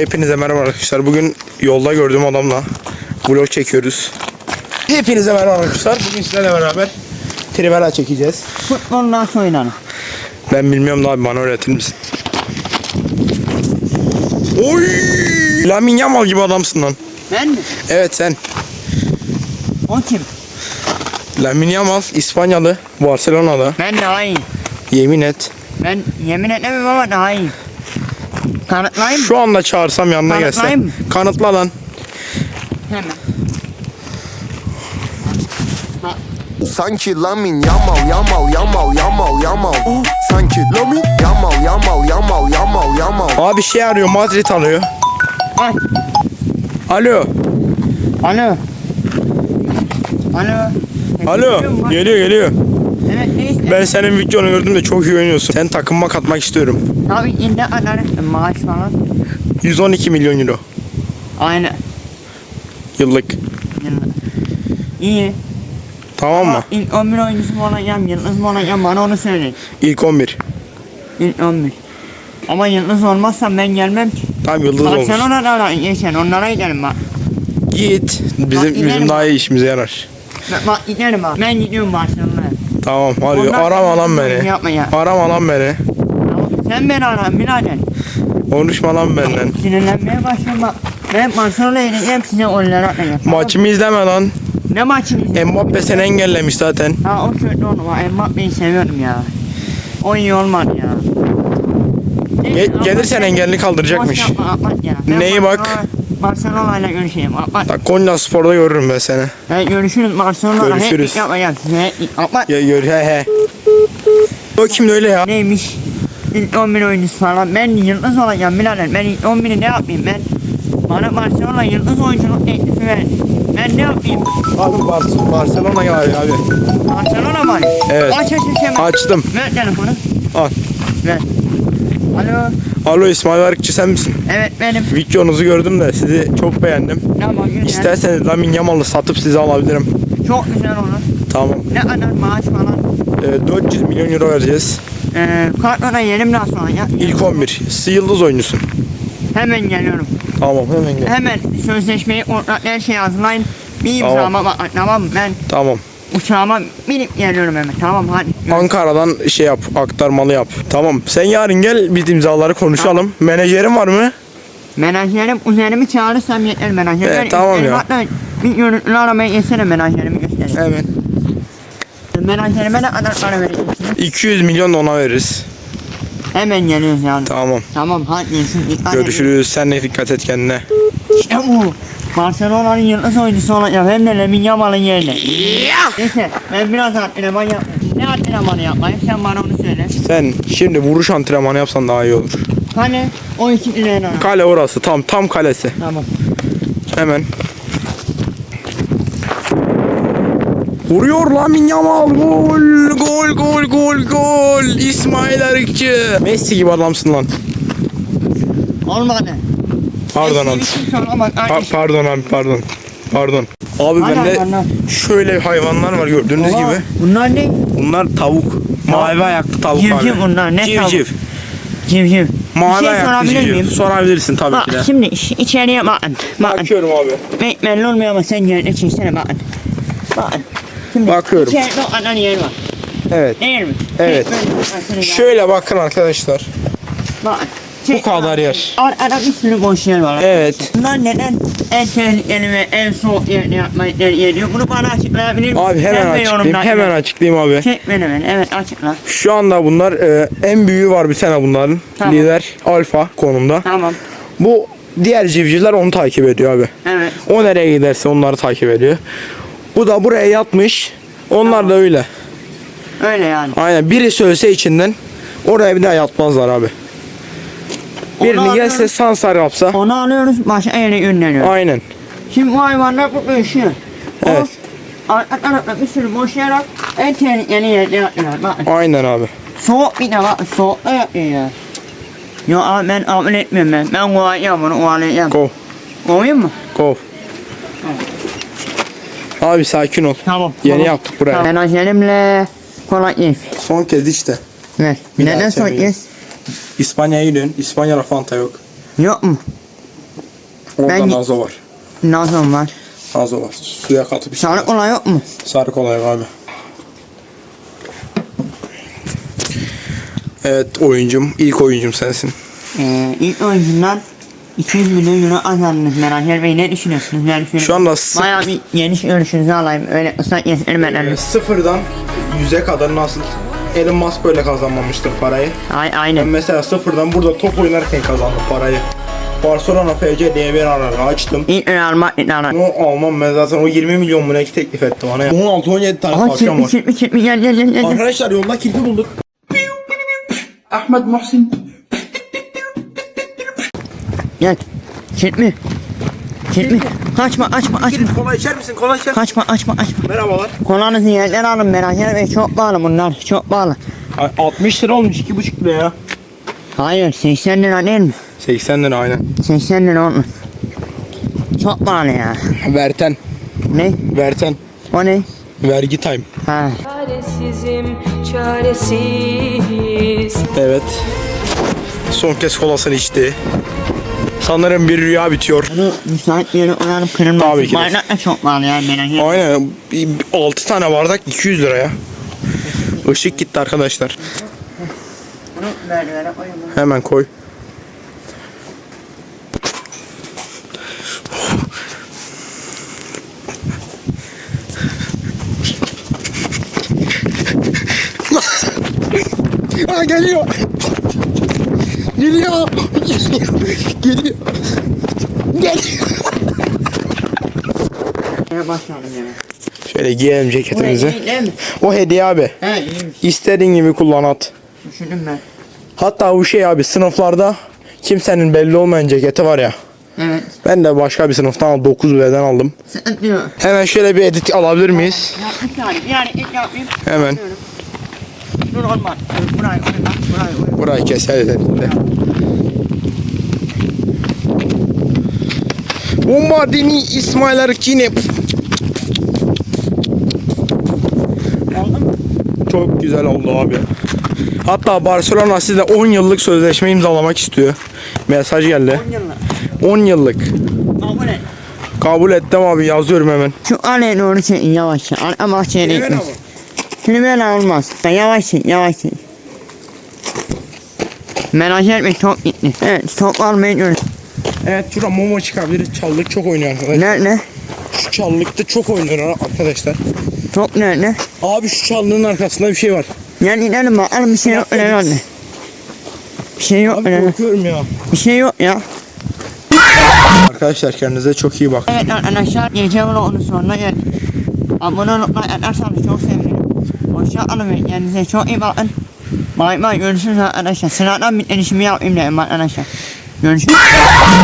Hepinize merhaba arkadaşlar. Bugün yolda gördüğüm adamla vlog çekiyoruz. Hepinize merhaba arkadaşlar. Bugün sizlerle beraber trivela çekeceğiz. Futbol nasıl oynanır? Ben bilmiyorum da abi bana öğretir misin? Oy! Lamin Yamal gibi adamsın lan. Ben mi? Evet sen. O kim? Lamin Yamal İspanyalı, Barcelona'da. Ben daha iyi. Yemin et. Ben yemin etmem ama daha iyi. Kanıtlayayım mı? Şu anda çağırsam yanına Kanıtlayayım gelse. Kanıtla lan. Hemen. Sanki Lamin Yamal Yamal Yamal Yamal Yamal Sanki Lamin Yamal Yamal Yamal Yamal Yamal Abi şey arıyor, Madrid arıyor. Ay. Alo. Alo. Alo. Alo. Geliyor geliyor. Evet ne? Ben senin videonu gördüm de çok iyi oynuyorsun. Sen takımıma katmak istiyorum. Tabii indi atarım. Maaş falan. 112 milyon euro Aynı. yıllık. İyi. Tamam mı? İlk 11 oyuncusu mu olacağım, yıldız mı olacağım bana onu söyleyin. İlk 11. İlk 11. Ama yıldız olmazsam ben gelmem ki. Tamam yıldız olmuş. Barcelona'da geçen onlara gidelim bak. Git. Bizim Bak, bizim daha iyi işimize yarar. Bak, bak gidelim bak. Ben gidiyorum Barcelona'ya. Tamam hadi Onlar- arama lan beni. Yapma ya. Arama lan beni. Sen beni ara birader. Konuşma lan benden. Sinirlenmeye başladım bak. Ben Barcelona'ya gideceğim size atacağım. Tamam. Maçımı izleme lan. Ne maçını? Mbappe seni engellemiş zaten. Ha o kötü oldu bak. Mbappe'yi seviyorum ya. O iyi olmadı ya. Ge- gelirsen sen- engelli kaldıracakmış. Boş yapma, ya. Ben Neyi bak? Barcelona- Barcelona'yla görüşeyim. Atlat. Tak Konya Spor'da görürüm ben seni. Evet, görüşürüz Barcelona'da. Görüşürüz. Hep yapacağım size. Atlat. Ya gör he he. O kimdi öyle ya? Neymiş? İlk 11 oyuncusu falan. Ben yıldız olacağım birader. Ben ilk 11'i ne yapayım ben? Bana Barcelona yıldız oyunculuk teklifi ver. Ben ne yapayım? Abi Barcelona gel abi. Barcelona mı? Evet. Aç aç aç hemen. Açtım. Ver telefonu. Al. Ver. Alo. Alo İsmail Arıkçı sen misin? Evet benim. Videonuzu gördüm de sizi çok beğendim. Tamam güzel. İsterseniz Lamin Yamal'ı satıp size alabilirim. Çok güzel olur. Tamam. Ne kadar maaş falan. Ee, 400 milyon euro vereceğiz. Ee, kartlara yerim nasıl olacak? İlk 11. Siz yıldız oyuncusun. Hemen geliyorum. Tamam hemen gel. Hemen sözleşmeyi, kontrat her şeyi hazırlayın. Bir Tamam. imzama bak tamam mı? Ben Tamam. Uçağıma binip geliyorum hemen. Tamam hadi. Ankara'dan şey yap, aktarmalı yap. Tamam. Sen yarın gel biz imzaları konuşalım. Menajerin var mı? Menajerim üzerimi çağırırsam yeter menajer. Evet, tamam ya. Hatta bir görüntülü aramaya geçsene menajerimi göstereyim. Evet. Menajerime ne kadar para vereceksin? 200 milyon da ona veririz. Hemen geliyoruz yani. Tamam. Tamam hadi dikkat edin. Görüşürüz. Sen de dikkat et kendine. İşte bu. Barcelona'nın yıldız oyuncusu. Hem de Lemine Yamal'ın yerine. Neyse ben biraz antrenman yapmayayım. Ne antrenmanı yapmayayım sen bana onu söyle. Sen şimdi vuruş antrenmanı yapsan daha iyi olur. Hani o iki ileri ara. Kale orası. Tam tam kalesi. Tamam. Hemen. Vuruyor Lamin Yamal. Gol, gol, gol, gol, gol. İsmail Arıkçı. Messi gibi adamsın lan. Olmadı. Pardon abi. Şey Pa- kardeşim. pardon abi pardon. Pardon. Abi Hadi bende hayvanlar. şöyle hayvanlar var gördüğünüz Baba, gibi. Bunlar ne? Bunlar tavuk. Mavi ayaklı tavuk abi. Civciv bunlar, ne Civciv. tavuk? Civciv. Mavi bir şey ayaklı sorabilir civciv. miyim? Sorabilirsin tabii Bak ki de. şimdi iç- içeriye bakın. Bakın. Bakıyorum abi. Be- belli olmuyor ama sen yerine çeksene bakın. Bakın. Şimdi Bakıyorum. içeride o kadar yer var. Evet. Değil mi? Evet. Bakın. Şöyle bakın arkadaşlar. Bakın. Bu Çek. kadar yer. Arada bir sürü boş yer var. Evet. Bunlar neden en tehlikeli ve en soğuk yerde yapmayı ediyor? Bunu bana açıklayabilir misin? Abi hemen Ben de açıklayayım. Hemen açıklayayım abi. Çek beni beni. Evet açıkla. Şu anda bunlar e, en büyüğü var bir tane bunların. Tamam. Lider alfa konumda. Tamam. Bu diğer civcivler onu takip ediyor abi. Evet. O nereye giderse onları takip ediyor. Bu da buraya yatmış. Onlar da öyle. Öyle yani. Aynen biri söylese içinden oraya bir daha yatmazlar abi. Birini Onu alıyoruz. sansar yapsa. Onu alıyoruz başka yere yönleniyoruz. Aynen. Şimdi bu hayvanlar burada yaşıyor. Evet. O arka tarafta bir sürü boş yer var. En tehlikeli yerde yapıyorlar. Bakın. Aynen abi. Soğuk bir de bak. Soğukta yapıyor ya. Yo abi ben kabul etmiyorum ben. Ben kovayacağım bunu kovalayacağım. Kov. Kovayım mı? Kov. Abi sakin ol. Tamam. Yeni tamam. yaptık buraya. Tamam. Menajerimle kolay yiyeyim. Son kez işte. Ver. Bir Neden son kez? İspanya'ya gidiyorsun. İspanya'da Fanta yok. Yok mu? Orada Ben- nazo var. Nazım var. Nazo var. Suya katıp içiyorlar. Sarı kola yok mu? Sarı kolay abi. Evet oyuncum. ilk oyuncum sensin. Ee, ilk oyuncular 200 milyon euro kazandınız merak etmeyin. Ne düşünüyorsunuz? Yani şöyle Şu anda sı- Bayağı bir geniş görüşünüzü alayım. Öyle ıslak yedirmeden. sıfırdan yüze kadar nasıl Elon Musk böyle kazanmamıştır parayı. Ay, Ben aynen. mesela sıfırdan burada top oynarken kazandım parayı. Barcelona FC diye bir ararı açtım. Madrid'den. Onu almam ben zaten o 20 milyon mu ne teklif etti bana. 16-17 tane Aha parçam var. kirpi kirpi gel gel gel gel. Arkadaşlar yolda kirpi bulduk. Ahmed Muhsin Gel. Kirpi. Kirpi. Kaçma açma açma. Kola içer misin? Kola içer Kaçma açma açma. Merhabalar. Kolanızı yerden alın merak etmeyin. Çok pahalı bunlar. Çok pahalı. Ay, 60 lira olmuş 2,5 lira ya. Hayır 80 lira değil mi? 80 lira aynen. 80 lira olmuş. Çok pahalı ya. Verten. Ne? Verten. O ne? Vergi time. Ha. Çaresizim, çaresiz. Evet. Son kez kolasını içti. Sanırım bir rüya bitiyor. Bunu müsait bir yere uyanıp kırılmasın. Tabii ki de. Bardak da çok pahalı ya merak. Aynen. 6 tane bardak 200 liraya. Işık gitti arkadaşlar. Bunu merdivene koyun. Hemen koy. Aa geliyor. Geliyor. Geliyor. Geliyor. Ne başlayalım ya. Şöyle giyelim ceketimizi. değil mi? O hediye abi. He iyiymiş. İstediğin gibi kullan at. Düşündüm ben. Hatta bu şey abi sınıflarda kimsenin belli olmayan ceketi var ya. Evet. Ben de başka bir sınıftan 9 B'den aldım. Yok. Hemen şöyle bir edit alabilir miyiz? Ya bir tane bir hareket yapayım. Hemen. Dur olmaz. Burayı koy. bak, Burayı koy. Burayı elinde. Bombardini İsmail Erkine. Çok güzel oldu abi. Hatta Barcelona sizle 10 yıllık sözleşme imzalamak istiyor. Mesaj geldi. 10 yıllık. 10 yıllık. Abone. et. Kabul ettim abi yazıyorum hemen. Şu aleye doğru çekin yavaşça. Arka bahçeye de gitmez. Şimdi böyle olmaz. Yavaş çek yavaş çek. Merak etme çok gitti. Evet top almayı görün. Evet şurada Momo çıkabilir. Çallık çok oynuyor arkadaşlar. Nerede? Şu çallıkta çok oynuyor arkadaşlar. Top nerede? Abi şu çallığın arkasında bir şey var. Yani inelim bakalım bir şey yok öyle anne. Bir şey yok Abi öyle. korkuyorum ya. Bir şey yok ya. Arkadaşlar kendinize çok iyi bakın. Evet arkadaşlar gece vlogunun sonuna geldik. Abone olup like atarsanız çok sevinirim. Hoşçakalın ve kendinize çok iyi bakın. Bay bay görüşürüz arkadaşlar. Sıradan bir işimi yapayım dedim arkadaşlar. Görüşürüz.